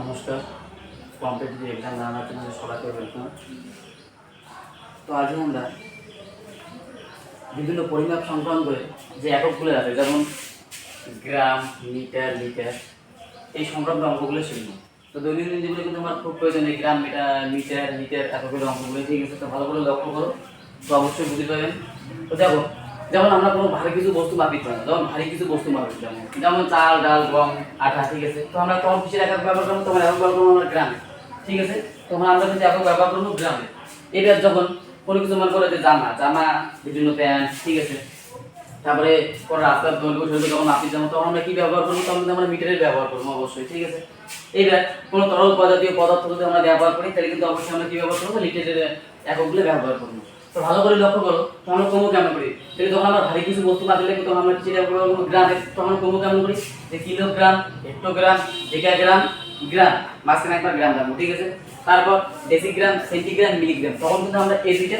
নমস্কার। Competitive exam জানার জন্য সবাইকে ওয়েলকাম তো আজকে আমরা বিভিন্ন পরিমাপ সংক্রান্ত যে এককগুলো আছে যেমন গ্রাম, মিটার, লিটার, এই সংক্রান্ত অঙ্কগুলো শিখব। তো দৈনন্দিন জীবনে কিন্তু আমার খুব প্রয়োজন এই গ্রাম, মিটার মিটার, লিটার এককগুলো অঙ্কগুলো ঠিক আছে তো ভালো করে লক্ষ্য করো। তো অবশ্যই বুঝতে পারবেন তো দেখো যেমন আমরা কোনো ভারী কিছু বস্তু মাপিত না, যেমন ভারী কিছু বস্তু মাপিত যেমন যেমন চাল, ডাল, গম, আটা, ঠিক আছে? তো আমরা তখন কিসের একক ব্যবহার করব, তোমার একক ব্যবহার করব আমরা গ্রামে, ঠিক আছে? তখন আমরা কিন্তু একক ব্যবহার করব গ্রামে। এবার যখন কোনো কিছু মনে করে যে জামা জামা, বিভিন্ন প্যান্ট, ঠিক আছে? তারপরে কোনো রাস্তার দৈর্ঘ্য সৈর্ঘ্য যখন মাপিত যাব তখন আমরা কি ব্যবহার করব? তখন কিন্তু আমরা মিটারের ব্যবহার করব অবশ্যই, ঠিক আছে? এইবার কোনো তরল পদার্থীয় পদার্থ যদি আমরা ব্যবহার করি, তাহলে কিন্তু অবশ্যই আমরা কি ব্যবহার করব? লিটারের এককগুলো ব্যবহার করব। তো ভালো করে লক্ষ্য করো, তখন আমরা কমু কেমন করি? তাহলে যখন আমরা ভারী কিছু বস্তু মাপলে তখন আমরা করব? গ্রামে তখন কমু কেমন করি? যে kilogram, hectogram, decagram, gram. Gram মাঝখানে একবার গ্রাম রাখব, ঠিক আছে? তারপর ডেসিগ্রাম, সেন্টিগ্রাম, মিলিগ্রাম। তখন কিন্তু আমরা এই দুইটা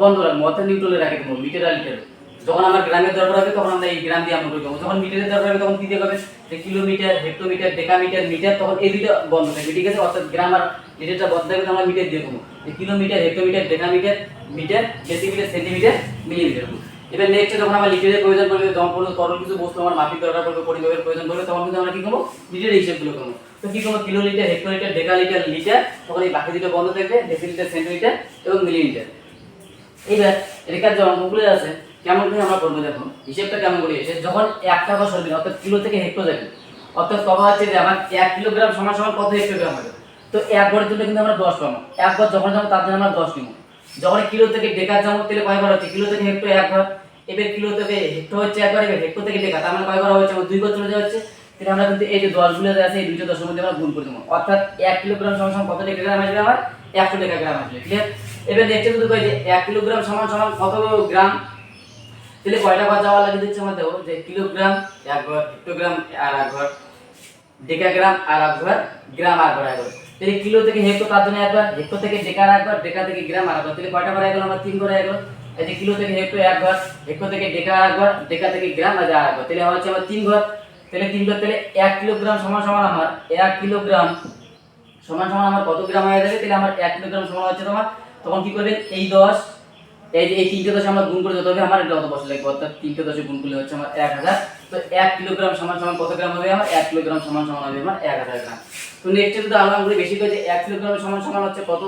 বন্ধ রাখব, অর্থাৎ নিউট্রালে রাখি দেবো মিটার আর লিটার যখন আমার গ্রামের দরকার হবে, তখন আমরা এই গ্রাম দিয়ে আমরা করে দেবো যখন মিটারের দরকার হবে, তখন কি হবে? যে কিলোমিটার, হেক্টোমিটার, ডেকামিটার, মিটার, তখন এই দুইটা বন্ধ থাকবে, ঠিক আছে? অর্থাৎ গ্রাম আর লিটারটা বন্ধ থাকবে আমরা মিটার দিয়ে দেবো যে kilometre, hectometre, decametre metre decimetre centimetre millimetre এবার নেক্সট যখন আমার লিটারের প্রয়োজন পড়বে, যখন কোনো তরল কিছু বস্তু আমার মাপির দরকার পড়বে, পরিমাপের প্রয়োজন পড়বে, তখন কিন্তু আমরা কি করব? লিটারের হিসেবগুলো করব। তো কি করব? Kilolitre hectolitre decalitre litre তখন এই বাকি দুটো বন্ধ থাকবে ডেসিলিটার সেন্টিমিটার এবং মিলিমিটার। এইবার রেখার যে অঙ্কগুলো আছে, কেমন করে আমরা করব দেখো? হিসেবটা কেমন করে এসে যখন এক টাকা সরবে অর্থাৎ কিলো থেকে হেক্টো যাবে, অর্থাৎ কবা হচ্ছে যে আমার এক কিলোগ্রাম সমান সমান কত হেক্টোগ্রাম হবে? তো এক ঘরের জন্য কিন্তু আমরা দশ পাবো। এক ঘর যখন যাব, তার জন্য আমরা দশ নিবো। যখন কিলো থেকে ডেকার যাব তাহলে কয় ঘর হচ্ছে? কিলো থেকে হেক্টর এক ঘর এবার কিলো থেকে হেক্টর হচ্ছে একবার, এবার হেক্টো থেকে ডেকা। তার মানে কয় ঘর হচ্ছে দুই ঘর চলে যাচ্ছে, তাহলে আমরা কিন্তু এই যে দশগুলো যে আছে, এই দুইটা দশের মধ্যে আমরা গুণ করে দেবো। অর্থাৎ এক কিলোগ্রাম সমান সমান কত ডেকাগ্রাম আসবে আমার? একশো ডেকাগ্রাম আসবে ক্লিয়ার এবার নেক্সট যদি কই যে এক কিলোগ্রাম সমান সমান কত গ্রাম? তাহলে কয়টা ঘর যাওয়া লাগে দিচ্ছে আমাদের? যে কিলোগ্রাম এক ঘর হেক্টোগ্রাম আর এক ঘর ডেকাগ্রাম আর এক ঘর গ্রাম আর ঘর এক ঘর তাহলে কিলো থেকে হেক্টর তার জন্য একবার হেক্টর থেকে ডেকার একবার ডেকা থেকে গ্রাম আর একবার। তাহলে কয়টা বার গেল? আমার তিন করে একবার এই যে কিলো থেকে হেক্টর একবার হেক্টর হেক্টো থেকে ডেকা একবার ডেকা থেকে গ্রাম আর একবার। তাহলে হচ্ছে আমার তিন ঘর। তাহলে তিন ঘর, তাহলে এক কিলোগ্রাম সমান সমান আমার, এক কিলোগ্রাম সমান সমান আমার কত গ্রাম হয়ে যাবে? তাহলে আমার এক কিলোগ্রাম সমান হচ্ছে তোমার, তখন কি করবেন? এই দশ এই যে এই তিনটে দশ আমরা গুণ করে যত হবে, আমার এটা অত বছর লাগবে। অর্থাৎ তিনটে দশে গুণ করলে হচ্ছে আমার এক হাজার। তো এক কিলোগ্রাম সমান সমান কত গ্রাম হবে আমার? এক কিলোগ্রাম সমান সমান হবে আমার এক হাজার গ্রাম। তো নেক্সট যদি আলাদা করে বেশি করে এক কিলোগ্রাম সমান সমান হচ্ছে কত?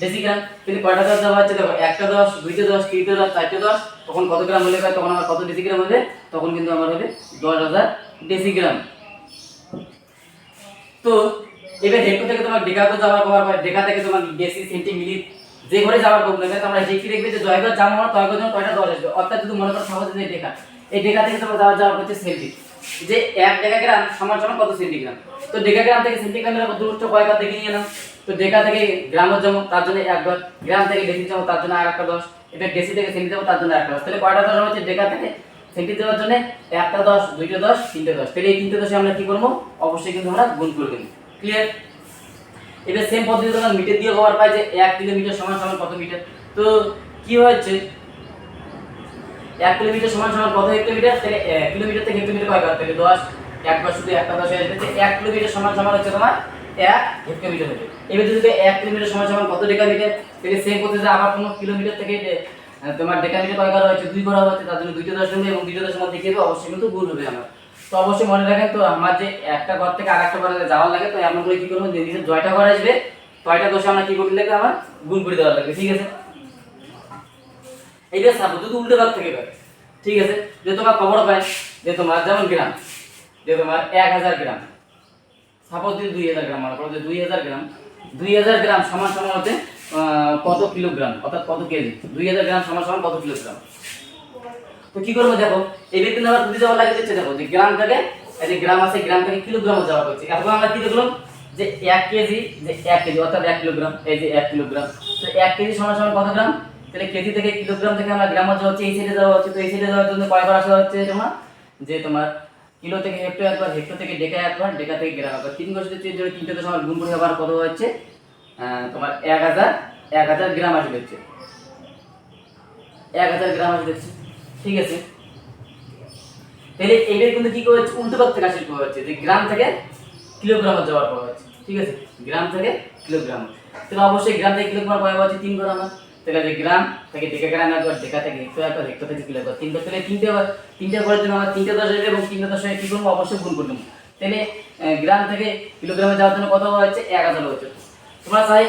ডেসিগ্রাম কিন্তু কয়টা দশ দেওয়া হচ্ছে? দেখো, একটা দশ, দুইটা দশ, তিনটে দশ, চারটে দশ, তখন কত গ্রাম হলে তখন আমার কত ডেসিগ্রাম হবে? তখন কিন্তু আমার হবে দশ হাজার ডেসিগ্রাম তো এবার হেক্টো থেকে তোমার ডেকাতে যাওয়ার পর ডেকা থেকে তোমার ডেসি সেন্টি মিলি যে ঘরে যাওয়ার প্রবলেম হয় তোমরা যে কি দেখবে যে জয়গড় জামা হওয়ার তয়গড় জন্য কয়টা দল আসবে। অর্থাৎ যদি মনে করো সহজে যে ডেকা এই ডেকা থেকে তোমার যাওয়ার যাওয়ার হচ্ছে সেন্টি যে এক ডেকাগ্রাম সমান সমান কত সেন্টিগ্রাম তো ডেকাগ্রাম থেকে সেন্টিগ্রামের দূরত্ব কয়বার দেখে নিয়ে নাও তো ডেকা থেকে গ্রামের জন্য তার জন্য এক একবার গ্রাম থেকে ডেসি যাব, তার জন্য আর একটা দশ। এবার ডেসি থেকে সেন্টি যাব তার জন্য একটা দশ। তাহলে কয়টা দশ হচ্ছে ডেকা থেকে সেন্টি দেওয়ার জন্য? একটা দশ, দুইটা দশ, তিনটে দশ। তাহলে এই তিনটে দশে আমরা কি করব? অবশ্যই কিন্তু আমরা গুণ করে দেবো। ক্লিয়ার এবার সেম পদ্ধতি তোমরা মিটার দিয়ে খবর পাই যে এক কিলোমিটার সমান সমান কত মিটার তো কি হয়েছে? এক কিলোমিটার সমান সমান কত হেক্টোমিটার? তাহলে কিলোমিটার থেকে হেক্টোমিটার কয় বার তাহলে দশ একবার শুধু একটা দশ হয়ে যাবে এক কিলোমিটার সমান সমান হচ্ছে তোমার এক হেক্টোমিটার হবে এবার যদি এক কিলোমিটার সমান সমান কত ডেকামিটার তাহলে সেম পদ্ধতিতে আবার কোনো কিলোমিটার থেকে তোমার ডেকামিটার কয় করা হয়েছে? দুই করা হচ্ছে, তার জন্য দুইটা দশ এবং দুইটা মধ্যে কি হবে অবশ্যই কিন্তু ভুল হবে আমার। তো অবশ্যই মনে রাখেন তো আমার যে একটা ঘর থেকে আরেকটা ঘরে যাওয়ার লাগে তো এমন করে কি করব? যে নিজের জয়টা ঘর আসবে ছয়টা দোষে আমরা কি করতে লাগবে? আমার গুণ করে দেওয়ার লাগবে ঠিক আছে? এইটা সাপোজ যদি উল্টো ভাগ থেকে পায় ঠিক আছে? যে তোমার খবর পায় যে তোমার যেমন গ্রাম যে তোমার এক হাজার গ্রাম সাপোজ দিন দুই হাজার গ্রাম মনে করো যে দুই হাজার গ্রাম দুই হাজার গ্রাম সমান সমান আহ, কত কিলোগ্রাম? অর্থাৎ কত কেজি? দুই হাজার গ্রাম সমান সমান কত কিলোগ্রাম? তো কি করব দেখো? এই ব্যক্তি আমার দুটি যাওয়ার লাগে দিচ্ছে দেখো, যে গ্রাম থেকে এই যে গ্রাম আছে গ্রাম থেকে কিলোগ্রাম যাওয়া করছে। এখন আমরা কি দেখলাম? যে এক কেজি, যে এক কেজি, অর্থাৎ এক কিলোগ্রাম এই যে এক কিলোগ্রাম তো এক কেজি সমান সমান কত গ্রাম? তাহলে কেজি থেকে কিলোগ্রাম থেকে আমরা গ্রাম যাওয়া হচ্ছে, এই সাইডে যাওয়া হচ্ছে। তো এই সাইডে যাওয়ার জন্য কয়বার আসা হচ্ছে তোমার? যে তোমার কিলো থেকে হেক্টর একবার হেক্টর থেকে ডেকা একবার, ডেকা থেকে গ্রাম একবার। তিন বছর হচ্ছে যে তিনটে দশ আমার গুণ করে কত হচ্ছে? তোমার এক হাজার এক হাজার গ্রাম আসবে হচ্ছে। এক হাজার গ্রাম আসবে হচ্ছে। ঠিক আছে? তাহলে এবার কিন্তু কি করেছে উল্টো পথ থেকে আসলে হচ্ছে। যে গ্রাম থেকে কিলোগ্রামে যাওয়ার পর হচ্ছে। ঠিক আছে? গ্রাম থেকে কিলোগ্রাম। তাহলে অবশ্যই গ্রাম থেকে কিলোগ্রাম কয় হচ্ছে তিন আমার। তাহলে যে গ্রাম থেকে ডেকা গ্রাম একবার ডেকা থেকে হেক্টর একবার হেক্টর থেকে কিলোগ্রাম। তিন ঘর তাহলে তিনটে তিনটে ঘরের জন্য আমার তিনটে দশ এবং তিনটে দশ কি করব? অবশ্যই গুণ করে দেবো তাহলে গ্রাম থেকে কিলোগ্রামে যাওয়ার জন্য কত হচ্ছে এক হাজার হচ্ছে। তোমরা চাই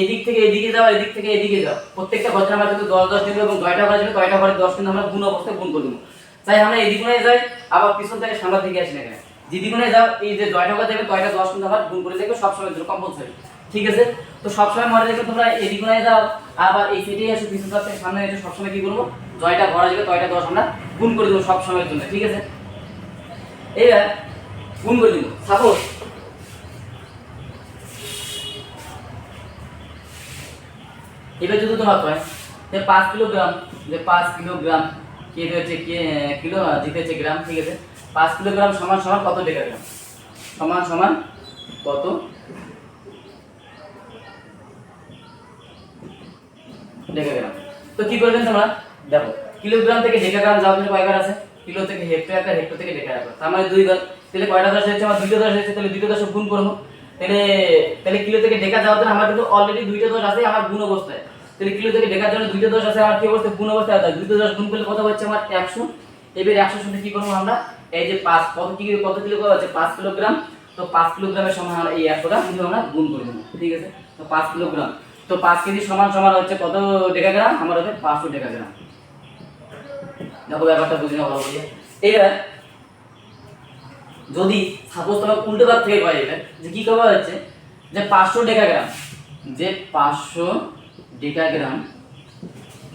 এদিক থেকে এদিকে যাও, এদিক থেকে এদিকে যাও। প্রত্যেকটা ঘরের আমরা কিন্তু দশ দশ দেবো এবং দয়টা ঘরে যাবে দয়টা ঘরে দশ কিন্তু আমরা গুণ অবস্থায় গুণ করে দেবো চাই আমরা এদিক যাই, আবার পিছন থেকে সামনের দিকে আসি না কেন? যদি গুণে যাও, এই যে দয়টা ঘরে যাবে, কয়টা দশ কিন্তু আবার গুণ করে দেখবে, সবসময় কম্পালসারি ঠিক আছে? তো সবসময় মনে রেখে তোমরা এদিক যাও, আবার এই সিটে এসে, পিছন থেকে সামনে এসে, সবসময় কি করব? জয়টা ঘরে যাবে তয়টা দশ আমরা গুণ করে দেবো সবসময়ের জন্য, ঠিক আছে? এইবার গুণ করে দিব। সাপোজ এবার যদি তোমার হয় যে পাঁচ কিলোগ্রাম, যে পাঁচ কিলোগ্রাম কে হচ্ছে কে, কিলো, জিতেছে গ্রাম, ঠিক আছে? পাঁচ কিলোগ্রাম সমান সমান কত ডেকাগ্রাম সমান সমান কত? ডেকাগ্রাম তো কি করবেন তোমরা? দেখো, কিলোগ্রাম থেকে ডেকাগ্রাম যাওয়ার জন্য কয়বার আছে? কিলো থেকে হেক্টর একটা, হেক্টর থেকে ডেকাগ্রাম তার মানে দুই বার তাহলে কয়টা দশ হচ্ছে আমার দুইটা দশ হচ্ছে তাহলে দুইটা দশ গুণ করব। তাহলে তাহলে কিলো থেকে ডেকা যাওয়ার জন্য আমার কিন্তু অলরেডি দুইটা দশ আছে, আমার গুণ অবস্থায় তাহলে কিলো থেকে ডেকার জন্য দুইটা দশ আছে আমার কি অবস্থায় গুণ অবস্থা আছে দুইটা দশ গুণ করলে কত হচ্ছে আমার? একশো। এবার একশো সাথে কি করব আমরা? এই যে পাঁচ, কত কি, কত কিলো আছে পাঁচ কিলোগ্রাম। তো পাঁচ কিলোগ্রামের সমান আমরা এই একশোটা কিন্তু আমরা গুণ করে দেবো ঠিক আছে? তো পাঁচ কিলোগ্রাম। তো পাঁচ কেজি সমান সমান হচ্ছে কত ডেকা গ্রাম আমার হচ্ছে পাঁচশো ডেকা গ্রাম দেখো ব্যাপারটা বুঝে না ভালো বুঝে এইবার যদি সাপোজ তোমার উল্টো ভাগ থেকে পাই এটা যে কি করা হচ্ছে? যে পাঁচশো ডেকা গ্রাম যে পাঁচশো ডেকাগ্রাম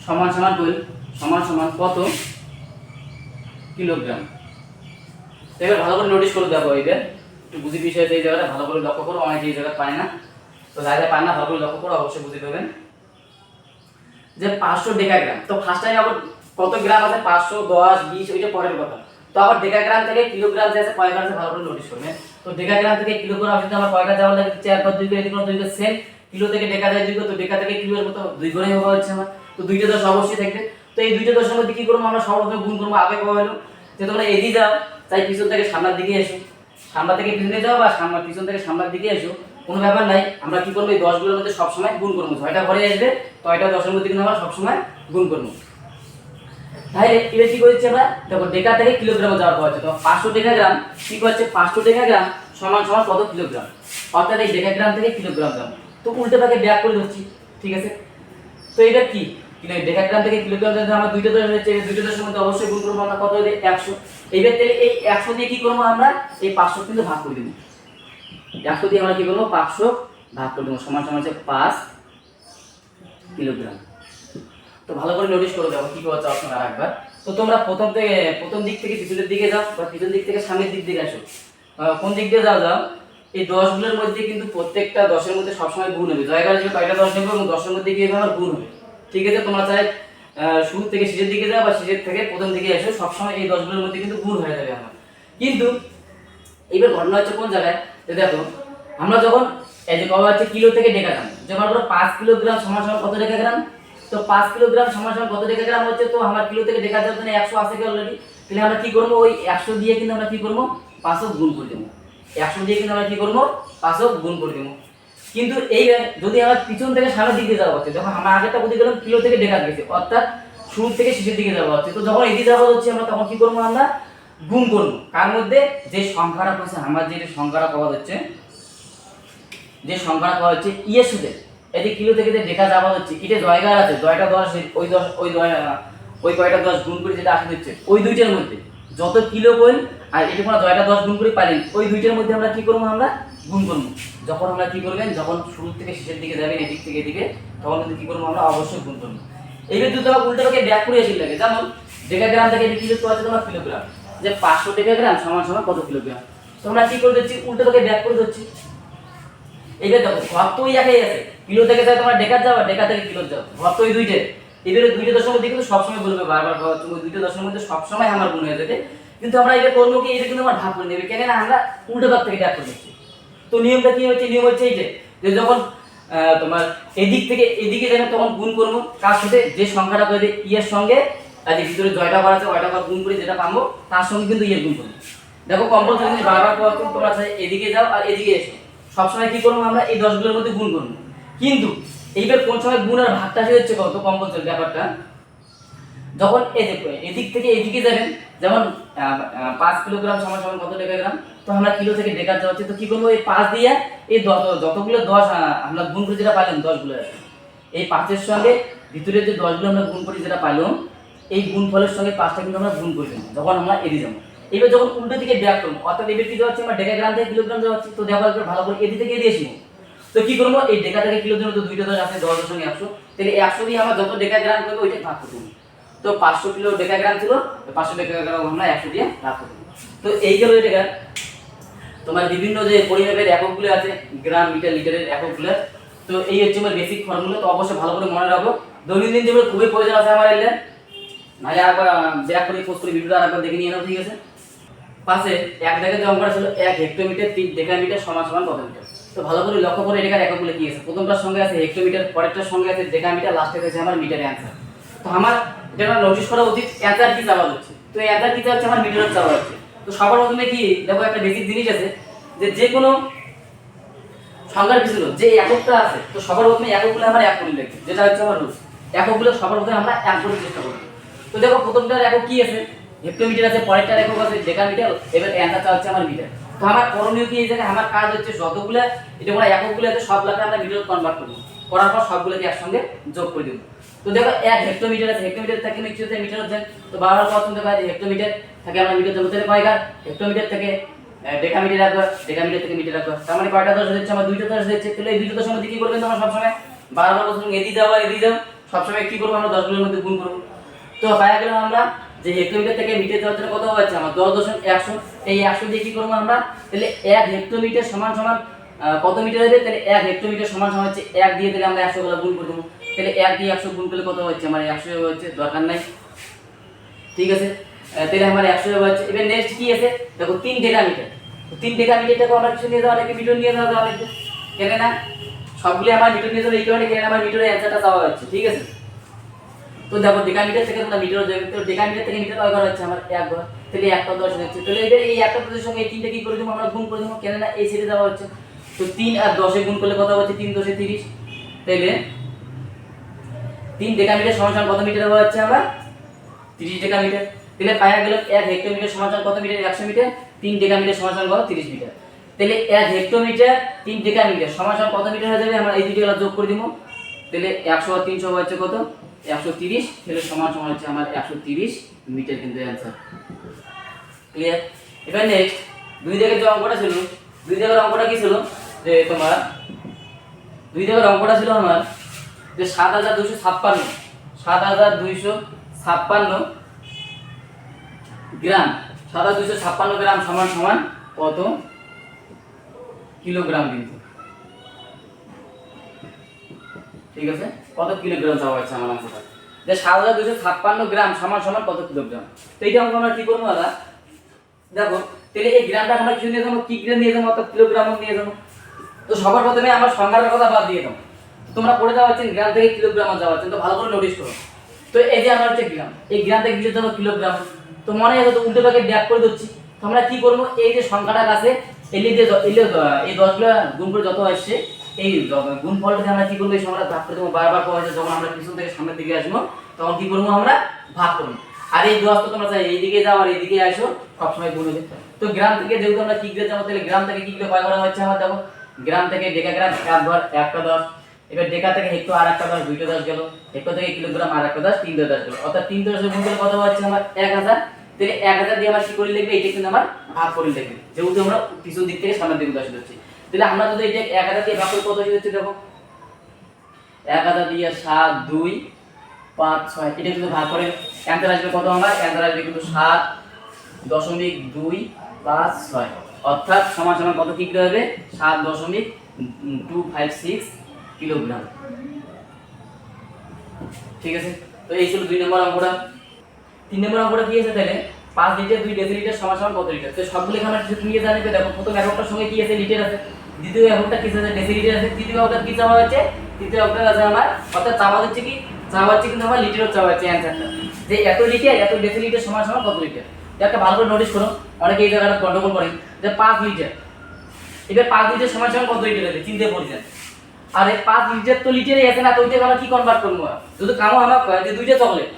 সমান সমান কই সমান সমান কত কিলোগ্রাম? এবার ভালো করে নোটিস করে দেখো এবার একটু বুঝি বিষয় এই জায়গাটা ভালো করে লক্ষ্য করো, অনেকে এই জায়গা পায় না। তো যারা পায় না, ভালো করে লক্ষ্য করো, অবশ্যই বুঝে দেবেন যে পাঁচশো ডেকাগ্রাম তো ফার্স্ট টাইম আবার কত গ্রাম আছে? পাঁচশো, দশ, বিশ, ওইটা পরের কথা। তো আবার ডেকাগ্রাম থেকে কিলোগ্রাম যে আছে কয়গ্রাম আছে, ভালো করে নোটিস করবেন তো ডেকাগ্রাম থেকে কিলোগ্রাম আসলে আমার কয়টা যাওয়ার লাগে চার দুই করে দুই সেম কিলো থেকে ডেকা যায় দুই তো ডেকা থেকে কিলোর মতো দুই করে হওয়া হচ্ছে আমার। তো দুইটা দশ অবশ্যই থাকবে। তো এই দুইটা দশের মধ্যে কি করব আমরা? সর্বপ্রথমে গুণ করব। আগে কবে হলো যে তোমরা এদিকে যাও, তাই পিছন থেকে সামনের দিকে এসো। সামনে থেকে পিছনে যাও বা সামনা পিছন থেকে সামনের দিকে এসো, কোনো ব্যাপার নাই। আমরা কি করব? এই দশগুলোর মধ্যে সবসময় গুণ করব। ছয়টা ঘরে আসবে, ছয়টা দশের মধ্যে কিন্তু আমরা সবসময় গুণ করব। তাহলে এবার কি করেছি আমরা? দেখো, ডেকা থেকে কিলোগ্রামে যাওয়ার হচ্ছে। তো পাঁচশো ডেকা গ্রাম, কি করছে? পাঁচশো ডেকা গ্রাম সমান সমান কত কিলোগ্রাম? অর্থাৎ এই ডেকা গ্রাম থেকে কিলোগ্রাম দাম তো উল্টে ভাগে ব্যাক করে দিচ্ছি ঠিক আছে? তো এটা কি? কিলো ডেকাগ্রাম থেকে কিলোগ্রাম যদি আমরা দুইটা দশ হচ্ছে দুইটা দশের মধ্যে অবশ্যই গুণ করব, আমরা কত হবে একশো। এইবার তাহলে এই একশো দিয়ে কি করব আমরা? এই পাঁচশো কিন্তু ভাগ করে দেবো। একশো দিয়ে আমরা কি করব? পাঁচশো ভাগ করে দেবো। সমান সমান হচ্ছে পাঁচ কিলোগ্রাম। তো ভালো করে নোটিস করে দেখো কি করছে আপনারা আরেকবার। তো তোমরা প্রথম থেকে, প্রথম দিক থেকে পিছনের দিকে যাও বা পিছন দিক থেকে সামনের দিক দিকে আসো। কোন দিক দিয়ে যাও যাও? এই দশগুলোর মধ্যে কিন্তু প্রত্যেকটা দশের মধ্যে সবসময় গুণ হবে। জায়গা যে কয়টা দশ নেব এবং দশের মধ্যে গিয়ে আমার গুণ হবে? ঠিক আছে, তোমরা চাই শুরু থেকে শেষের দিকে যাও বা শেষের থেকে প্রথম দিকে এসো, সবসময় এই দশগুলোর মধ্যে কিন্তু গুণ হয়ে যাবে আমার। কিন্তু এবার ঘটনা হচ্ছে কোন জায়গায়? যে দেখো, আমরা যখন, এই যে কবা হচ্ছে কিলো থেকে ডেকাগ্রাম যখন আমরা পাঁচ কিলোগ্রাম সমান সমান কত ডেকাগ্রাম তো পাঁচ কিলোগ্রাম সমান সমান কত ডেকাগ্রাম হচ্ছে? তো আমার কিলো থেকে ডেকা জন্য একশো আসে অলরেডি তাহলে আমরা কি করব? ওই একশো দিয়ে কিন্তু আমরা কি করব? পাঁচশো গুণ করে দেবো। একশো দিয়ে কিন্তু আমরা কি করব? পাঁচশো গুণ করে দেবো। কিন্তু এই যদি আমার পিছন থেকে সামনের দিকে যাওয়া হচ্ছে, যখন আমরা আগেরটা বুঝে গেলাম কিলো থেকে ডেকা গেছে, অর্থাৎ শুরু থেকে শেষের দিকে যাওয়া হচ্ছে, তো যখন এদিকে যাওয়া হচ্ছে আমরা তখন কি করব আমরা? গুণ করব। তার মধ্যে যে সংখ্যাটা করছে আমার যে সংখ্যাটা পাওয়া যাচ্ছে, যে সংখ্যাটা পাওয়া হচ্ছে ইয়ের সাথে এতে কিলো থেকে যে ডেকা যাওয়া হচ্ছে, এটা জয়গার আছে, জয়টা দশ, ওই দশ, ওই দয়- ওই কয়টা দশ গুণ করে যেটা আসে দিচ্ছে ওই দুইটার মধ্যে। যত কিলো কোয়েল আর এটা কোনো জয়টা দশ গুণ করে পারেন ওই দুইটার মধ্যে আমরা কি করব আমরা? গুণ করব। যখন আমরা কি করবেন? যখন শুরু থেকে শেষের দিকে যাবেন, এদিক থেকে এদিকে, তখন কিন্তু কি করব আমরা? অবশ্যই গুণ করব। এইবার যদি তোমার উল্টো পাকে ব্যাক করে আসি লাগে। যেমন ডেকাগ্রাম থেকে এদিকে কিলো আছে, তোমার কিলোগ্রাম। যে পাঁচশো ডেকাগ্রাম সমান সমান কত কিলোগ্রাম? তোমরা কি করে দিচ্ছি উল্টো পাকে ব্যাক করে দিচ্ছি এইবার দেখো, ঘর তো ওই একই আছে। কিলো থেকে তোমার ডেকা যাও, আর ডেকা থেকে কিলো যাও। ঘর তো ওই দুইটে এবারে দুইটা দশের মধ্যে কিন্তু সবসময় বলবে বারবার তুমি দুইটা দশের মধ্যে সবসময় আমার গুণ হয়ে যাবে। কিন্তু আমরা এটা করব কি এটা কিন্তু আমার ভাগ করে নেবে। কেন না আমরা উল্টো ভাগ থেকে ডাক করে দিচ্ছি তো নিয়মটা কি হচ্ছে? নিয়ম হচ্ছে এই যে যখন তোমার এদিক থেকে এদিকে যাবে, তখন গুণ করব। কার সাথে যে সংখ্যাটা করে ইয়ের সঙ্গে আর যে ভিতরে জয়টা করা আছে ওয়টা গুণ করে যেটা পাবো, তার সঙ্গে কিন্তু ইয়ের গুণ করব। দেখো কম্পালসারি বারবার করো তোমরা এদিকে যাও আর এদিকে এসো। সবসময় কি করব আমরা? এই দশগুলোর মধ্যে গুণ করব। কিন্তু এইবার কোন সময় গুণ আর ভাগটা হচ্ছে কত? কম্পালসরি ব্যাপারটা? যখন যে, এদিক থেকে এদিকে যাবেন, যেমন পাঁচ কিলোগ্রাম সমান সমান কত ডেকাগ্রাম তো আমরা কিলো থেকে ডেকা যাচ্ছি তো কি করব এই পাঁচ দিয়ে এই যতগুলো দশ আমরা গুণ করে যেটা পাইলাম, দশগুলো এই পাঁচের সঙ্গে ভিতরে যে দশগুলো আমরা গুণ করি যেটা পাইলাম, এই গুণ ফলের সঙ্গে পাঁচটা কিন্তু আমরা গুণ করে দেবো যখন আমরা এদিকে যাব। এবার যখন উল্টো দিকে ব্যাক করব, অর্থাৎ এবার কি যাচ্ছে আমরা ডেকাগ্রাম থেকে কিলোগ্রাম যাচ্ছি তো দেখো ভালো করে এদিকে থেকে এদিকে এসে তো কি করব? এই ডেকা কিলোর জন্য তো দুইটা দশ আছে দশ সঙ্গে একশো। তাহলে একশো দিয়ে আমরা যত ডেকাগ্রাম করব ওইটা ভাগ করে দেবো। তো পাঁচশো কিলো ডেকাগ্রাম ছিল, তো পাঁচশো ডেকাগ্রাম আমরা একশো দিয়ে ভাগ করে তো এই গেল এটা। তোমার বিভিন্ন যে পরিমাপের এককগুলো আছে, গ্রাম, মিটার, লিটারের এককগুলো, তো এই হচ্ছে আমার বেসিক ফর্মুলা তো অবশ্যই ভালো করে মনে রাখো। দৈনন্দিন জীবনে খুবই প্রয়োজন আছে আমার এলে। নাহলে একবার ব্যাক করে পোস্ট করে ভিডিওটা আরেকবার দেখে নিয়ে নাও, ঠিক আছে? পাশে এক জায়গায় যে অঙ্কটা ছিল এক হেক্টোমিটার, তিন ডেকামিটার, সমান সমান কত মিটার? তো ভালো করে লক্ষ্য করে এটাকার এককগুলো কি আছে? প্রথমটার সঙ্গে আছে হেক্টোমিটার পরেরটার সঙ্গে আছে ডেকামিটার লাস্টে আছে আমার মিটার অ্যান্সার তো আমার যেটা নোটিস করা উচিত অ্যান্সার কি চাওয়া হচ্ছে? তো অ্যান্সার কি চাওয়া হচ্ছে? আমার মিটারের চাওয়া হচ্ছে। তো সবার প্রথমে কি, দেখো একটা বেসিক জিনিস আছে যে যে কোনো সংখ্যার পিছনে, যে এককটা আছে, তো সবার প্রথমে এককগুলো আমরা এক করে লিখি, যেটা হচ্ছে আমার রুলস এককগুলো সবার প্রথমে আমরা এক করে চেষ্টা করব। তো দেখো প্রথমটার একক কি আছে? হেক্টোমিটার আছে, পরেরটার একক আছে ডেকামিটার এবার অ্যান্সারটা হচ্ছে আমার মিটার তো আমার করণীয় কি এই জায়গায়? আমার কাজ হচ্ছে যতগুলো, এটা আমরা আছে, সবগুলোকে আমরা মিটার কনভার্ট করব। করার পর সবগুলোকে একসঙ্গে যোগ করে দেবো। তো দেখো, এক হেক্টোমিটার আছে হেক্টোমিটার থেকে মিটার মিটার হচ্ছে তো বারবার প্রথম দেখো হেক্টোমিটার থেকে আমরা মিটার দেবো তাহলে কয়গার হেক্টোমিটার থেকে ডেকামিটার রাখব ডেকামিটার থেকে মিটার রাখব। তার মানে কয়টা দশ দিচ্ছে? আমার দুইটা দশ দিচ্ছে। তাহলে এই দুইটা দশের মধ্যে কি করবেন তোমরা সবসময়? বারবার বলছেন এদিকে আর এদিকে যাও। সবসময় কি করব? আমরা দশগুলোর মধ্যে গুণ করব। তো পাওয়া গেলাম আমরা যে হেক্টোমিটার থেকে মিটার যাওয়ার কত হচ্ছে আমার? দশ দশমিক একশো। এই একশো দিয়ে কি করব আমরা? তাহলে এক হেক্টোমিটার সমান সমান কত মিটার হবে? তাহলে এক হেক্টোমিটার সমান সমান হচ্ছে এক দিয়ে তাহলে আমরা একশো গুলো গুণ করে দেবো। তাহলে এক দিয়ে একশো গুণ করলে কত হচ্ছে? আমার একশো হচ্ছে, দরকার নাই। ঠিক আছে? তাহলে আমার একশো হচ্ছে। এবার নেক্সট কি আছে? দেখো, তিন ডেকা মিটার তিন ডেকা মিটারটাকে আমরা কিছু নিয়ে যাওয়া অনেকে মিটার নিয়ে যাওয়া অনেকে কেন না সবগুলি আমার মিটার নিয়ে যাবে, এই কারণে কেন আমার মিটারের অ্যান্সারটা চাওয়া হচ্ছে। ঠিক আছে? তো দেখো ডেকা মিটার থেকে তোমরা মিটার যাবে, তো ডেকা মিটার থেকে মিটার কয় হচ্ছে আমার? এক ঘর। তাহলে একটা দশ হচ্ছে। তাহলে এবার এই একটা দশের সঙ্গে এই তিনটা কি করে দেবো? আমরা গুণ করে দেবো। কেন না এই সেটে দেওয়া হচ্ছে। তো তিন আর দশে গুণ করলে কত হচ্ছে? তিন দশে তিরিশ। তাইলে তিন ডেকা মিটার সমান কত মিটার দেওয়া হচ্ছে আমরা? তিরিশ ডেকা মিটার তাহলে পায়া গেল এক হেক্টোমিটার সমান কত মিটার? একশো মিটার। তিন ডেকা মিটার সমান কত? তিরিশ মিটার। তাহলে এক হেক্টোমিটার, তিন ডেকা মিটার সমান সমান কত মিটার হয়ে যাবে? আমরা এই দুটো যোগ করে দিব। তাহলে একশো আর তিনশো হচ্ছে কত? একশো তিরিশ তাহলে সমান সমান হচ্ছে আমার একশো তিরিশ মিটার কিন্তু অ্যান্সার ক্লিয়ার এবার নেক্সট দুই যে অঙ্কটা ছিল, দুই অঙ্কটা কি ছিল? যে তোমার, দুই অঙ্কটা ছিল আমার যে সাত হাজার দুইশো ছাপ্পান্ন, সাত হাজার দুইশো ছাপ্পান্ন গ্রাম, সাত হাজার দুইশো ছাপ্পান্ন গ্রাম সমান সমান কত? কিলোগ্রাম কিন্তু। ঠিক আছে? কত কিলোগ্রাম চাওয়া হচ্ছে আমার অঙ্কটা যে সাত হাজার দুইশো ছাপ্পান্ন গ্রাম সমান সমান কত কিলোগ্রাম? তো এইটা অঙ্ক আমরা কি করব দাদা? দেখো, তাহলে এই গ্রামটা আমরা কিছু নিয়ে যাব, কি গ্রাম নিয়ে যাব অর্থাৎ কিলোগ্রাম নিয়ে যাব? তো সবার প্রথমে আমার সংখ্যার কথা বাদ দিয়ে দাও। তোমরা পড়ে যাওয়া হচ্ছে গ্রাম থেকে কিলোগ্রাম যাওয়া হচ্ছে, তো ভালো করে নোটিস করো। তো এই যে আমার হচ্ছে গ্রাম, এই গ্রাম থেকে কিছু যাব কিলোগ্রাম? তো মনে হয় তো উল্টো পাকে ব্যাক করে দিচ্ছি। তো আমরা কি করব? এই যে সংখ্যাটা আছে এলি দিয়ে য- এলি এই দশগুলো গুণ করে যত আসছে এই য- গুণ ফলটাকে আমরা কি করব? এই ভাগ করে দেবো। বারবার পাওয়া যায় যখন আমরা পিছন থেকে সামনের দিকে আসব, তখন কি করব আমরা? ভাগ করব। আর এই দশ তো তোমরা চাই, এইদিকে যাও আর এইদিকে আসো, সবসময় গুণ হবে তো গ্রাম থেকে যেহেতু আমরা কি করে যাব, তাহলে গ্রাম থেকে কি করে করা হচ্ছে আমার দেখো? গ্রাম থেকে ডেকা গ্রাম, এক ঘর, একটা দশ। এবার ডেকা থেকে হেক্টো আর একটা দশ, দুইটা দশ গেল। হেক্টো থেকে কিলোগ্রাম আর একটা দশ, তিনটা দশ গেল। অর্থাৎ তিন দশের গুণ করলে কত হচ্ছে আমার? এক হাজার। তাহলে এক হাজার দিয়ে আমার কি করে লিখবে? এটা কিন্তু আমার ভাগ করে লিখবে। যেহেতু আমরা পিছন দিক থেকে সামনের দিকে দশ হচ্ছে তাহলে আমরা যদি এটা এক হাজার দিয়ে ভাগ কত হচ্ছে দেখো? এক হাজার দিয়ে সাত, দুই, পাঁচ, ছয়, এটা কিন্তু ভাগ করে, অ্যান্সার আসবে কত আমার? অ্যান্সার আসবে কিন্তু সাত দশমিক দুই পাঁচ ছয়। অর্থাৎ সমান সমান কত কি হবে? সাত দশমিক টু ফাইভ সিক্স কিলোগ্রাম। ঠিক আছে? তো এই ছিল দুই নম্বর অঙ্কটা। তিন নম্বর অঙ্কটা কি আছে তাহলে? পাঁচ লিটার, দুই ডেসিলিটার, সমান সমান কত লিটার? তো সবগুলো আমরা তুমি জানবে? দেখো, প্রথম এককটার সঙ্গে কি আছে? লিটার আছে। দ্বিতীয় এককটা কি আছে ডেসিলিটার আছে। তৃতীয় এককটা কি চাওয়া হচ্ছে? তৃতীয় এককটা আছে আমার। অর্থাৎ চাওয়া হচ্ছে কি? চাওয়া হচ্ছে কিন্তু আমার লিটারও চাওয়া হচ্ছে অ্যান্সারটা যে এত লিটার এত ডেসিলিটার সমান সমান কত লিটার একটা ভালো করে নোটিস করো অনেকে এই জায়গাটা গন্ডগোল করেন। যে পাঁচ লিটার এবার পাঁচ লিটার সমান সমান কত লিটার হবে চিন্তা করছেন আর এই পাঁচ লিটার তো লিটারই আছে না, তো ওইটাকে আমরা কি কনভার্ট করব? যদি কামো আমার কয় যে দুইটা চকলেট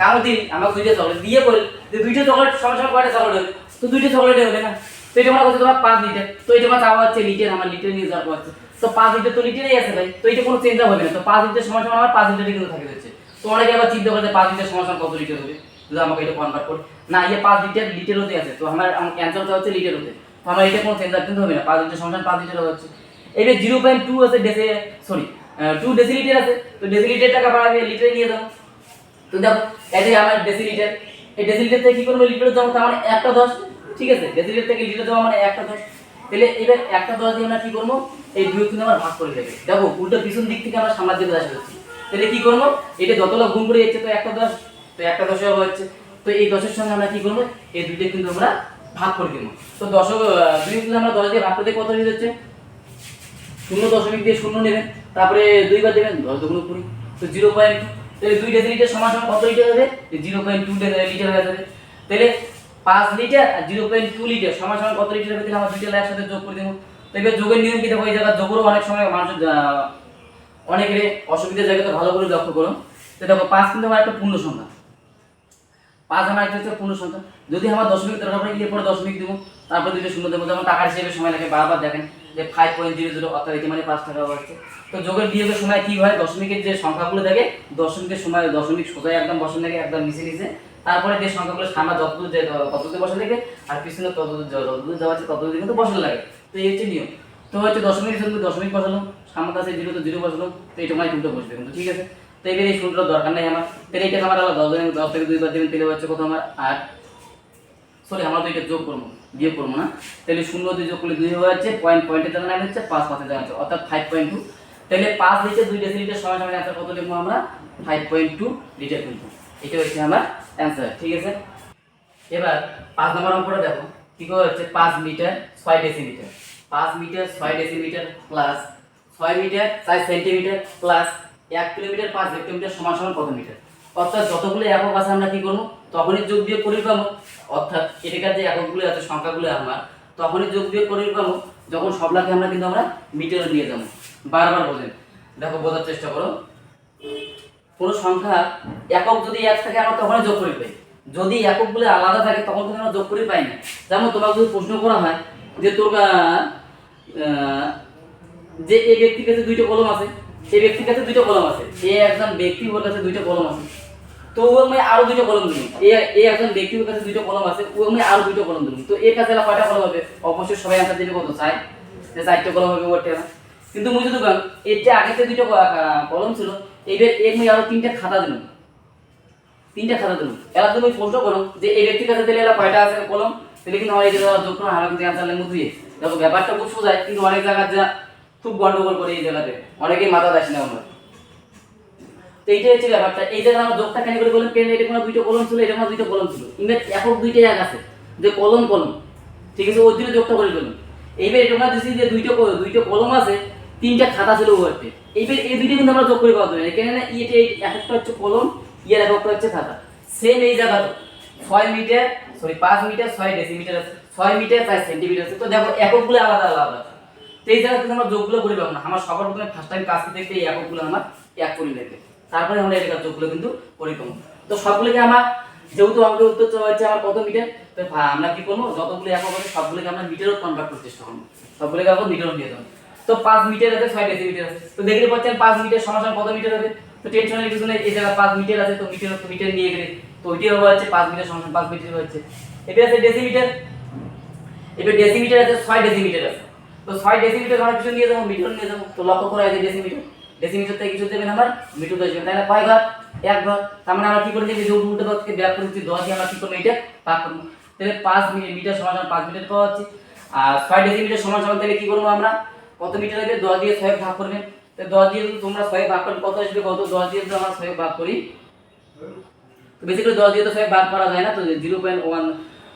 কামো দিন, আমাকে দুইটা চকলেট দিয়ে বল যে দুইটা চকলেট সমান সমান কয়টা চকলেট হবে তো দুইটা চকলেট হবে না। তো এটা আমার কাছে তোমার পাঁচ লিটার তো এটা আমার চাওয়া হচ্ছে লিটার আমার লিটার নিয়ে যাওয়া হচ্ছে। তো পাঁচ লিটার তো লিটারই আছে ভাই, তো এটা কোনো চেঞ্জ হবে না। তো পাঁচ লিটার সমান সমান আমার পাঁচ লিটারই কিন্তু থাকে যাচ্ছে তো অনেকে আবার চিন্তা করে পাঁচ লিটার সমান সমান কত লিটার হবে? যদি আমাকে এটা কনভার্ট করে। না ইয়ে পাঁচ লিটার লিটার হতে আছে, তো আমার আমার অ্যান্সারটা হচ্ছে লিটার হতে তো আমার এটা কোনো চেঞ্জ কিন্তু হবে না, পাঁচ লিটার সমান পাঁচ লিটার হচ্ছে। এবার জিরো পয়েন্ট টু আছে ডেসে সরি টু ডেসিলিটার আছে। তো ডেসিলিটার টাকা বাড়াবে লিটারে নিয়ে যাব। তো দেখো যে আমার ডেসিলিটার এই ডেসিলিটার থেকে কি করব? লিটার যাব তার মানে একটা দশ। ঠিক আছে ডেসিলিটার থেকে লিটার দেওয়া মানে একটা দশ। তাহলে এবার একটা দশ দিয়ে আমরা কি করব? এই দুই কিন্তু আমার ভাগ করে দেবে দেখো উল্টো পিছন দিক থেকে আমরা সামনের দিকে আসা তাহলে কি করব? এটা যতটা গুণ করে যাচ্ছে তো একটা দশ তো একটা দশে হচ্ছে। তো এই দশের সঙ্গে আমরা কি করব? এই দুইটা কিন্তু আমরা ভাগ করে দেবো তো আহ, দুই কিন্তু আমরা দশ দিয়ে ভাগ করতে কত হয়ে যাচ্ছে? শূন্য দশমিক দিয়ে শূন্য নেবেন। তারপরে দুইবার দেবেন দশ দুগুণ কুড়ি। তো জিরো পয়েন্ট তাহলে দুই ডেসিলিটার সমান সমান কত লিটার হবে? জিরো পয়েন্ট টু লিটার হয়ে যাবে। তাহলে পাঁচ লিটার আর জিরো পয়েন্ট টু লিটার, সমান সমান কত লিটার হবে তাহলে আমার দুইটা একসাথে যোগ করে দেবো? তো এবার যোগের নিয়ম কি দেখো, এই জায়গায় যোগেরও অনেক সময় মানুষের অনেকের অসুবিধার জায়গাতে ভালো করে লক্ষ্য করো। তো দেখো, পাঁচ কিন্তু আমার একটা পূর্ণ সংখ্যা। পাঁচ আমার একটা হচ্ছে পূর্ণ সংখ্যা। যদি আমার দশমিক পড়ে গিয়ে পরে দশমিক দেবো, তারপর দুটো শূন্য দেবো। যেমন টাকার হিসেবে সময় লাগে, বারবার দেখেন যে ফাইভ পয়েন্ট জিরো জিরো অর্থাৎ এটি মানে পাঁচ টাকা হচ্ছে তো যোগের বিয়োগের সময় কি হয়? দশমিকের যে সংখ্যাগুলো থাকে, দশমিকের সময় দশমিক সোজা একদম বসে থাকে একদম নিচে নিচে। তারপরে যে সংখ্যাগুলো সামনে যতদূর যায় ততদূর বসে থাকে, আর পিছনে ততদূর যতদূর যাওয়া আছে, ততদূর কিন্তু বসে লাগে। তো এই হচ্ছে নিয়ম। তো হচ্ছে দশমিক সঙ্গে দশমিক বসালাম সামনে কাছে জিরো তো জিরো বসালাম তো এইটা মানে দুটো বসবে কিন্তু, ঠিক আছে? তো এবার এই শূন্যটার দরকার নেই আমার। তাহলে এইটা আমার দশ দিন দশ থেকে দুই দুইবার দেবেন, তাহলে হচ্ছে কত আমার? আট। সরি আমরা তো এটা যোগ করব, বিয়োগ করব না। তাহলে শূন্য দুই যোগ করলে দুই হয়ে যাচ্ছে পয়েন্ট পয়েন্টের জায়গা নাম হচ্ছে পাঁচ পাঁচের হচ্ছে অর্থাৎ ফাইভ পয়েন্ট টু তাহলে পাঁচ লিটার, দুই ডেসিলিটার সময় সময় অ্যান্সার কত লিখব আমরা? ফাইভ পয়েন্ট টু লিটার কিন্তু। এটা হচ্ছে আমার অ্যান্সার ঠিক আছে? এবার পাঁচ নম্বর অঙ্কটা দেখো। কি করে হচ্ছে? পাঁচ মিটার ছয় ডেসিমিটার পাঁচ মিটার ছয় ডেসিমিটার প্লাস ছয় মিটার চার সেন্টিমিটার প্লাস এক কিলোমিটার পাঁচ হেক্টোমিটার সমান সমান কত মিটার? অর্থাৎ যতগুলো একক আছে আমরা কি করব? তখনই যোগ বিয়োগ করে পাবো। অর্থাৎ এটাকার যে এককগুলো আছে, সংখ্যাগুলো আমার, তখনই যোগ বিয়োগ করে পাবো। যখন সবলাকে আমরা কিন্তু আমরা মিটারে নিয়ে যাব। বারবার বোঝেন দেখো, বোঝার চেষ্টা করো। কোনো সংখ্যা একক যদি এক থাকে, আমরা তখনই যোগ করে পাই যদি এককগুলো আলাদা থাকে, তখন কিন্তু আমরা যোগ করে পাই না। যেমন তোমাকে যদি প্রশ্ন করা হয় যে তোর যে এই ব্যক্তির কাছে দুইটা কলম আছে সেই ব্যক্তির কাছে দুইটা কলম আছে, এ একজন ব্যক্তি ওর কাছে দুইটা কলম আছে, তো ও আমি আরও দুইটা কলম দিলাম এ এ একজন ব্যক্তি ওর কাছে দুইটা কলম আছে, ও আমি আরও দুইটা কলম দিলাম তো এর কাছে কয়টা কলম হবে? অবশ্যই সবাই অ্যান্সার দিবে কত চাই যে চারটে কলম হবে, ওর টেলা কিন্তু মুই বল এর যে আগে যে দুইটা কলম ছিল, এইবার এর আমি আরও তিনটা খাতা দিলাম। তিনটা খাতা দিলাম। এলা তুমি প্রশ্ন করো যে এই ব্যক্তির কাছে দিলে এলা কয়টা আছে কলম? তাহলে কিন্তু এই জায়গা যোগ করো হারা কিন্তু অ্যান্সার লেগে দিয়ে। দেখো, ব্যাপারটা খুব সোজাই কিন্তু অনেক জায়গা যা খুব গন্ডগোল করে এই জায়গাতে। অনেকেই মাথা দাসি না আমরা। তো এইটাই হচ্ছে ব্যাপারটা। এই জায়গায় আমরা যোগটা কেন করে বললাম? কেন এটা কোনো দুইটা কলম ছিল, এটা কোনো দুইটা কলম ছিল? ইংরেজ একক দুইটাই এক আছে, যে কলম কলম। ঠিক আছে, ওই জন্য যোগটা করে ফেললাম। এইবার এটা দিচ্ছি যে দুইটা দুইটা কলম আছে তিনটা খাতা ছিল ওয়ার্ডে এইবার এই দুইটা কিন্তু আমরা যোগ করে পাওয়া না। কেন না এই একটা হচ্ছে কলম ইয়ার একটা হচ্ছে খাতা। সেম এই জায়গা ছয় মিটার সরি পাঁচ মিটার, ছয় ডেসিমিটার আছে। ছয় মিটার, চার সেন্টিমিটার আছে। তো দেখো, এককগুলো আলাদা আলাদা তো এই জায়গাতে আমরা যোগগুলো করে পাবো না। আমার সবার প্রথমে ফার্স্ট টাইম কাজ দেখতে এই এককগুলো আমার এক করে নেবে। তারপরে আমরা এটা যোগগুলো কিন্তু করে পাবো। তো সবগুলোকে আমার, যেহেতু অঙ্কের উত্তর চাওয়া হচ্ছে আমার কত মিটার, তো আমরা কি করব? যতগুলো একক আছে সবগুলোকে আমরা মিটারও কনভার্ট করতে চেষ্টা করব। সবগুলোকে এখন মিটারও নিয়ে যাব তো পাঁচ মিটার আছে, ছয় ডেসিমিটার আছে। তো দেখতে পাচ্ছেন পাঁচ মিটার সমান কত মিটার হবে? তো টেনশনের কিছু নেই, এই জায়গায় পাঁচ মিটার আছে, তো মিটার তো মিটার নিয়ে গেলে। তো ওইটাই হবে হচ্ছে পাঁচ মিটার সমান পাঁচ মিটার হচ্ছে। এটা আছে ডেসিমিটার এবার ডেসিমিটার আছে, ছয় ডেসিমিটার আছে। তো ছয় ডেসিমিটার আমরা কিছু নিয়ে যাব, মিটার নিয়ে যাব। তো লক্ষ্য করা আছে ডেসিমিটার ডেসিমিটার থেকে কিছু দেবেন আমার, মিটার দেবেন। তাহলে কয় ঘর? এক ঘর। তার মানে আমরা কি করে যে উল্টো দশ থেকে ব্যাক করে দিচ্ছি, দশ দিয়ে আমরা কি করব এটা ভাগ করব। তাহলে পাঁচ মিটার সমান সমান পাঁচ মিটার পাওয়া যাচ্ছে আর ছয় ডেসিমিটার সমান সমান তাহলে কি করব আমরা? কত মিটার হবে দশ দিয়ে ছয় ভাগ করবেন। তো দশ দিয়ে তোমরা ছয় ভাগ করেন কত আসবে কত? দশ দিয়ে আমরা ছয় ভাগ করি, তো বেসিক্যালি দশ দিয়ে তো ছয় ভাগ করা যায় না, তো জিরো পয়েন্ট ওয়ান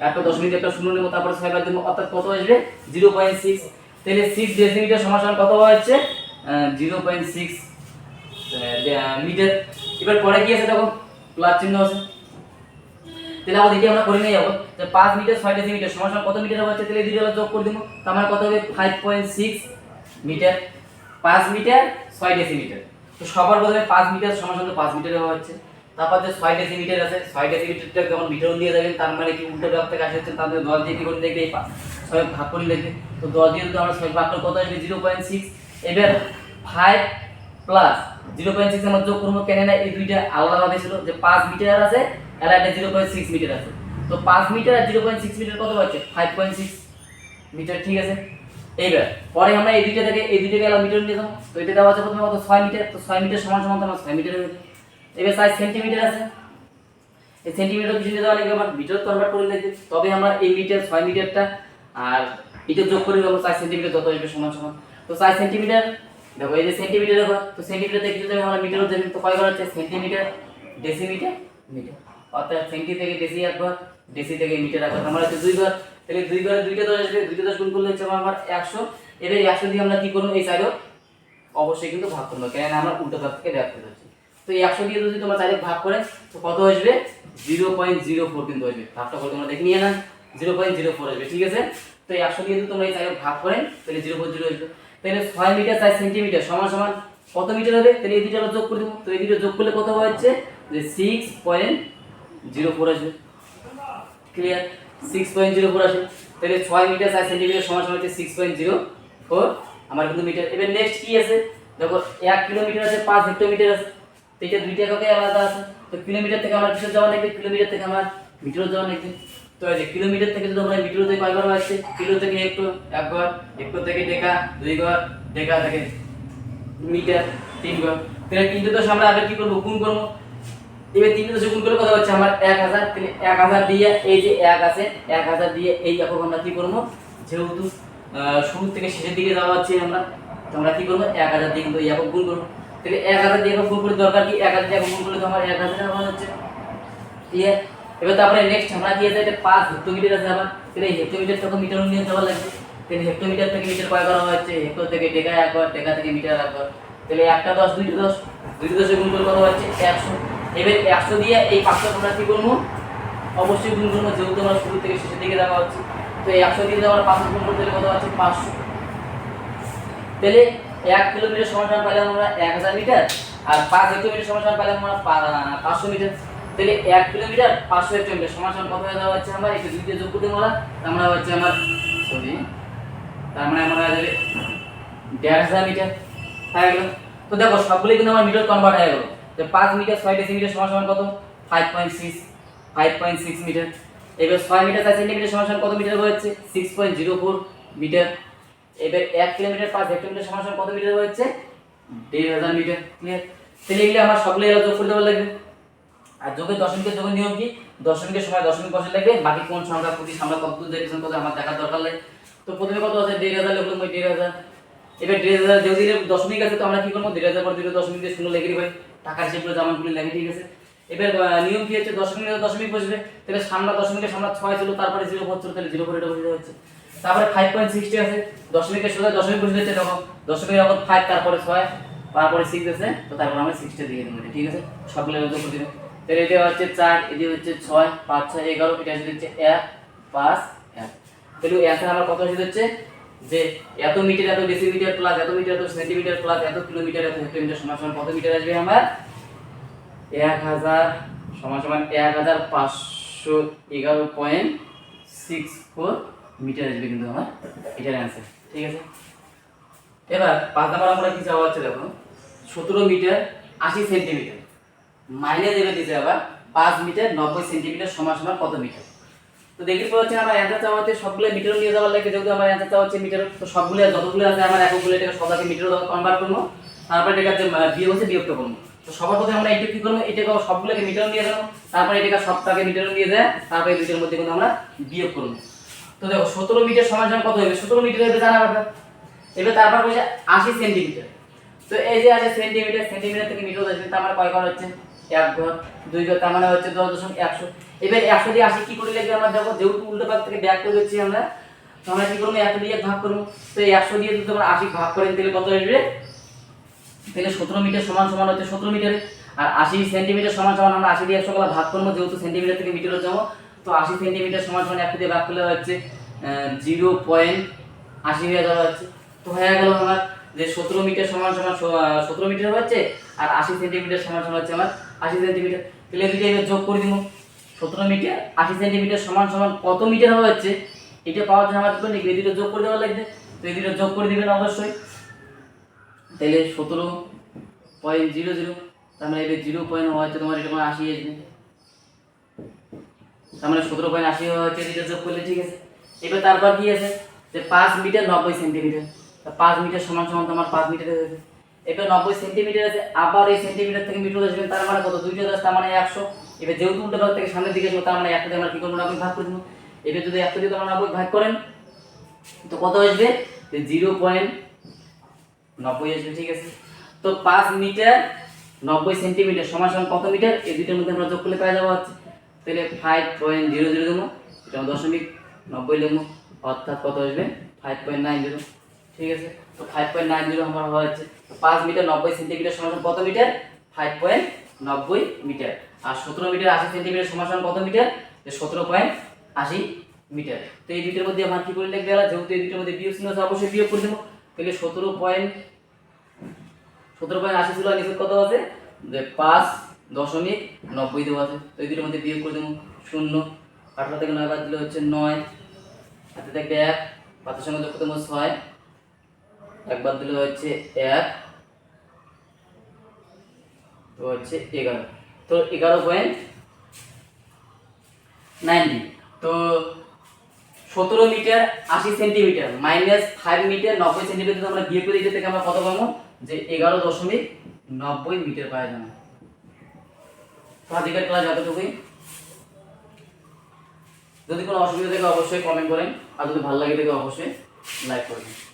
একটা দশমিক একটা শূন্য নেব, তারপরে ছয় ভাগ দেবো, অর্থাৎ কত আসবে? জিরো পয়েন্ট সিক্স তাহলে সিক্স ডেসিমিটার সমান কত হচ্ছে? Zero point six metre. এবার পরে কি আছে দেখো? প্লাস চিহ্ন আছে। তাহলে আমাদের এটি আমরা করে নিয়ে যাব? পাঁচ মিটার, ছয় ডেসিমিটার সমান কত মিটার হচ্ছে? তাহলে দুটো যোগ করে দেবো। তার মানে কত হবে? ফাইভ পয়েন্ট সিক্স মিটার, পাঁচ মিটার, ছয় ডেসিমিটার তো সবার প্রথমে পাঁচ মিটার সমান পাঁচ মিটার হওয়া হচ্ছে। তারপর যে ছয় ডেসিমিটার আছে, ছয় ডেসিমিটারটা যখন মিটার দিয়ে দেবেন, তার মানে কি উল্টো ব্যাপার থেকে আসছে তার মানে দশ দিয়ে করে দেখবে ছয় ভাগ করে লিখবে তো দশ দিয়ে যদি আমরা ছয় ভাগ করে কত আসবে? জিরো পয়েন্ট সিক্স এবার five plus zero point six আমরা যোগ করব কেন না? এই দুইটা আলাদাভাবে ছিল। যে পাঁচ মিটার আছে আর একটা জিরো পয়েন্ট সিক্স মিটার আছে। তো পাঁচ মিটার আর জিরো পয়েন্ট সিক্স মিটার কত হচ্ছে? ফাইভ পয়েন্ট সিক্স মিটার ঠিক আছে? এইবার, পরে আমরা এই দুইটা থেকে এই দুইটা গেলাম মিটার নিয়ে যাব তো এটা দেওয়া আছে প্রথমে কত? ছয় মিটার। তো ছয় মিটার সমান সমান তো আমার ছয় মিটার হয়ে এবার সাইজ সেন্টিমিটার আছে। এই সেন্টিমিটার কিছু দেওয়া লাগবে আমার মিটার কনভার্ট করে লাগবে তবে আমরা এই মিটার ছয় মিটারটা আর এটা যোগ করে দেবো চার সেন্টিমিটার যত আসবে সমান সমান। তো চার সেন্টিমিটার দেখো এই যে সেন্টিমিটার দেখো, তো সেন্টিমিটার থেকে যদি আমরা মিটারও দেবেন তো কয় বার হচ্ছে? সেন্টিমিটার ডেসিমিটার মিটার অর্থাৎ সেন্টি থেকে ডেসি একবার ডেসি থেকে মিটার একবার। আমরা হচ্ছে দুইবার তাহলে দুইবার দুইটা দশ আসবে দুইটা দশ গুণ করলে হচ্ছে আমার একশো। এবার একশো দিয়ে আমরা কি করব? এই সাইডও অবশ্যই কিন্তু ভাগ করব কেন আমরা উল্টো ভাগ থেকে ব্যাক করে যাচ্ছি। তো এই একশো দিয়ে যদি তোমরা চাইলে ভাগ করে, তো কত আসবে? জিরো পয়েন্ট জিরো ফোর কিন্তু আসবে। ভাগটা করে তোমরা দেখে নিয়ে না জিরো পয়েন্ট জিরো ফোর আসবে, ঠিক আছে? তো এই একশো দিয়ে যদি তোমরা এই চাইলে ভাগ করে, তাহলে জিরো পয়েন্ট জিরো আসবে। তাহলে ছয় মিটার চার সেন্টিমিটার সমান সমান কত মিটার হবে? তাহলে এই দুটো যোগ করে দেবো। তো এই দুটো যোগ করলে কত হচ্ছে? যে সিক্স পয়েন্ট জিরো ফোর আসবে। Clear six point zero four আসবে তাহলে ছয় মিটার চার সেন্টিমিটার সমান সমান হচ্ছে সিক্স পয়েন্ট জিরো ফোর আমার কিন্তু মিটার এবার নেক্সট কি আছে? দেখো, এক কিলোমিটার আছে, পাঁচ হেক্টোমিটার আছে। তো এটা দুইটা এককে আলাদা আছে। তো কিলোমিটার থেকে আমার কিসের যাওয়া লাগবে কিলোমিটার থেকে আমার মিটারও যাওয়া লাগবে। তো এই যে কিলোমিটার থেকে যদি আমরা মিটার থেকে কয়বার আসছে কিলো থেকে একটু একবার একটু থেকে ডেকা, দুই ঘর, ডেকা থেকে মিটার তিনবার তাহলে তিনটে দশ আমরা আগে কি করব? গুণ করব। এবার তিনটে দশ গুণ করলে কথা হচ্ছে? আমার এক হাজার এক হাজার দিয়ে এই যে এক আছে, এক হাজার দিয়ে এই একক আমরা কি করব? যেহেতু শুরু থেকে শেষের দিকে যাওয়া হচ্ছে আমরা, তো আমরা কি করব? এক হাজার দিয়ে কিন্তু এই একক গুণ করব। তাহলে এক হাজার দিয়ে একক গুণ করে দরকার কি? এক হাজার দিয়ে গুণ করলে তো আমার এক হাজার আমার হচ্ছে। ক্লিয়ার এবার তারপরে নেক্সট আমরা কি আছে? এটা পাঁচ হেক্টোমিটার আছে আবার তাহলে হেক্টোমিটার তখন মিটার নিয়ে যাওয়া লাগবে। তাহলে হেক্টোমিটার থেকে মিটার কয় করা হচ্ছে? হেক্টো থেকে টেকা একবার টেকা থেকে মিটার একবার তাহলে একটা দশ, দুইটা দশ। দুইটা দশে গুণ করে কত হচ্ছে? একশো। এবার একশো দিয়ে এই পাঁচশো আমরা কি করব? অবশ্যই গুণ করব যেহেতু আমরা শুরু থেকে শেষের দিকে যাওয়া হচ্ছে। তো এই একশো দিয়ে আমরা পাঁচশো গুণ করতে কত হচ্ছে পাঁচশো। তাহলে এক কিলোমিটার সমান সমান পেলাম আমরা এক হাজার মিটার, আর পাঁচ হেক্টোমিটার সমান সমান পেলাম আমরা পাঁচশো মিটার। তাহলে এক কিলোমিটার পাঁচশো হেক্টোমিটার সমান সমান কত যাওয়া হচ্ছে আমরা? একটু দুই দিয়ে যোগ করতে আমরা আমরা হচ্ছে আমার সরি তার মানে আমরা যাবে দেড় হাজার মিটার। হয়ে গেল। তো দেখো, সবগুলোই কিন্তু আমার মিটার কনভার্ট হয়ে গেল। তো পাঁচ মিটার, ছয় ডেসিমিটার সমান সমান কত? Five point six five point six metre এবার ছয় মিটার, চার সেন্টিমিটার সমান সমান কত মিটার হচ্ছে six point zero four metre এবার এক কিলোমিটার পাঁচ হেক্টোমিটার সমান সমান কত মিটার হচ্ছে দেড় হাজার মিটার ক্লিয়ার তাহলে এগুলো আমার সবগুলো এগুলো যোগ করে দেওয়া লাগবে। আর যোগের দশমিকের যোগের নিয়ম কি? দশমিকের সময় দশমিক বসে লাগবে। বাকি কোন সংখ্যা, প্রতি আমরা কত দূর কত আমার দেখার দরকার নেই। তো প্রথমে কত আছে? দেড় হাজার লিখলাম, ওই দেড় হাজার। এবার দেড় হাজার যেহেতু এর দশমিক আছে, তো আমরা কি করব? দেড় হাজার পর দুটো দশমিক দিয়ে শূন্য লেগে দিবে। টাকার হিসেবে জামানগুলি লাগে ঠিক আছে এবার নিয়ম কি হচ্ছে? দশমিক দশমিক বসবে। তাহলে সামনে দশমিকের সামনে ছয় ছিল, তারপরে জিরো ফোর ছিল তাহলে জিরো ফোর এটা বসে হচ্ছে। তারপরে ফাইভ পয়েন্ট সিক্সটি আছে। দশমিকের সোজা দশমিক বসে দিচ্ছে তখন দশমিকের যখন ফাইভ তারপরে ছয়, তারপরে সিক্স আছে, তো তারপর আমরা সিক্সটা দিয়ে দেবো ঠিক আছে? সবগুলো দেবে তাহলে এটা হচ্ছে চার এটি হচ্ছে ছয়, পাঁচ, ছয়, এগারো, এটা হচ্ছে এক, পাঁচ, এক। তাহলে অ্যান্সার আমার কত হচ্ছে যে এত মিটার এত ডেসিমিটার প্লাস এত মিটার এত সেন্টিমিটার প্লাস এত কিলোমিটার এত হেক্টোমিটার সমান সমান কত মিটার আসবে আমার? এক হাজার সমান সমান এক হাজার পাঁচশো এগারো পয়েন্ট সিক্স ফোর মিটার আসবে কিন্তু আমার। এটার অ্যান্সার ঠিক আছে? এবার পাঁচ নাম্বার আমরা কি চাওয়া হচ্ছে দেখো? সতেরো মিটার আশি সেন্টিমিটার মাইনাস এবার দিতে আবার পাঁচ মিটার নব্বই সেন্টিমিটার সমান সমান কত মিটার তো দেখি পর হচ্ছে আমার অ্যান্সার চাওয়া হচ্ছে সবগুলো মিটার নিয়ে যাওয়ার লাগে, যেহেতু আমার অ্যান্সার চাওয়া হচ্ছে মিটার তো সবগুলো, যতগুলো আছে আমার এককগুলো এটাকে সবাইকে মিটার কনভার্ট করব। তারপরে এটাকে যে বিয়োগ হচ্ছে বিয়োগটা করব। তো সবার প্রথমে আমরা এটা কি করব? এটাকে সবগুলোকে মিটার নিয়ে যাব। তারপরে এটাকে সবটাকে মিটার নিয়ে যায়, তারপরে দুইটার মধ্যে কিন্তু আমরা বিয়োগ করব। তো দেখো, সতেরো মিটার সমান কত হবে? সতেরো মিটার হবে জানা ব্যাপার। এবার তারপর বলছে আশি সেন্টিমিটার তো এই যে আছে সেন্টিমিটার সেন্টিমিটার থেকে মিটার আসবে, তার মানে কয় ঘর হচ্ছে? এক ঘর। দুই ঘর, তার মানে হচ্ছে দশ দশমিক একশো। এবার একশো দিয়ে আশি কি করে লিখবে আমরা দেখো? যেহেতু উল্টো পাক থেকে ব্যাক করে দিচ্ছি আমরা আমরা কি করব? একশো দিয়ে ভাগ করব। তো একশো দিয়ে যদি আমরা আশি ভাগ করেন তাহলে কত আসবে? তাহলে সতেরো মিটার সমান সমান হচ্ছে সতেরো মিটারে। আর আশি সেন্টিমিটার সমান সমান আমরা আশি দিয়ে একশো ভাগ করব, যেহেতু সেন্টিমিটার থেকে মিটারে যাব। তো আশি সেন্টিমিটার সমান সমান একশো দিয়ে ভাগ করলে হচ্ছে জিরো পয়েন্ট আশি হয়ে যাওয়া হচ্ছে। তো হয়ে গেল আমার যে সতেরো মিটার সমান সমান সতেরো মিটার হচ্ছে, আর আশি সেন্টিমিটার সমান সমান হচ্ছে আমার আশি সেন্টিমিটার। তাহলে এবার যোগ করে দিব। সতেরো মিটার, আশি সেন্টিমিটার সমান সমান কত মিটার হওয়া হচ্ছে, এটা পাওয়ার জন্য আমার করতে এই দুটো যোগ করে দেওয়া লাগবে। তো এই দুটো যোগ করে দিবেন অবশ্যই। তাহলে সতেরো পয়েন্ট জিরো জিরো তার মানে এটা জিরো পয়েন্ট হওয়া হচ্ছে তোমার, এটা আশি আসবে তার মানে সতেরো পয়েন্ট আশি হওয়া হচ্ছে, এটা যোগ করলে ঠিক আছে। এবার তারপর কি আছে? যে পাঁচ মিটার নব্বই সেন্টিমিটার পাঁচ মিটার সমান সমান তোমার পাঁচ মিটার হয়েছে এবার নব্বই সেন্টিমিটার আছে, আবার এই সেন্টিমিটার থেকে মিটার আসবেন তার মানে কত? দুইটা দশ, তার মানে একশো। এবার যেহেতু উল্টো ভাগ থেকে সামনের দিকে আসব, তার মানে একটা আমরা কি করব নব্বই ভাগ করে দেবো এবার যদি একটা দিয়ে নব্বই ভাগ করেন, তো কত আসবে? জিরো পয়েন্ট নব্বই আসবে, ঠিক আছে? তো পাঁচ মিটার নব্বই সেন্টিমিটার সমান সমান কত মিটার? এই দুইটার মধ্যে আমরা যোগ করলে পেয়ে যাব তাহলে ফাইভ পয়েন্ট জিরো জিরো দেবো, এটা দশমিক নব্বই দেবো, অর্থাৎ কত আসবে? ফাইভ পয়েন্ট নাইন জিরো ঠিক আছে? তো ফাইভ পয়েন্ট নাইন জিরো আমার হওয়া হচ্ছে, পাঁচ মিটার নব্বই সেন্টিমিটার সমান কত মিটার? ফাইভ পয়েন্ট নব্বই মিটার। আর সতেরো মিটার আশি সেন্টিমিটার সমান সমান কত মিটার? সতেরো পয়েন্ট আশি মিটার। তো এই দুইটার মধ্যে আমার কি করে লিখবে গেল যেহেতু এই দুইটার মধ্যে বিয়োগ চিহ্ন আছে, অবশ্যই বিয়োগ করে দেবো। তাহলে সতেরো পয়েন্ট সতেরো পয়েন্ট আশি ছিল নিচে কত আছে? যে পাঁচ দশমিক নব্বই দেওয়া আছে। তো এই দুটোর মধ্যে বিয়োগ করে দেবো শূন্য। আঠারো থেকে নয় বাদ দিলে হচ্ছে নয়। হাতে থাকবে এক, পাঁচের সঙ্গে যোগ করতে ছয়। এক বাদ দিলে হচ্ছে এক। তো হচ্ছে এগারো। তো এগারো পয়েন্ট নাইনটি তো সতেরো মিটার, আশি সেন্টিমিটার মাইনাস ফাইভ মিটার নব্বই সেন্টিমিটার আমরা বিয়ে করি থেকে আমরা কত পাবো? যে এগারো দশমিক নব্বই মিটার পাওয়া যাবে। তো ক্লাস এতটুকুই। যদি কোনো অসুবিধা থাকে, অবশ্যই কমেন্ট করেন। আর যদি ভালো লাগে থাকে, অবশ্যই লাইক করবেন।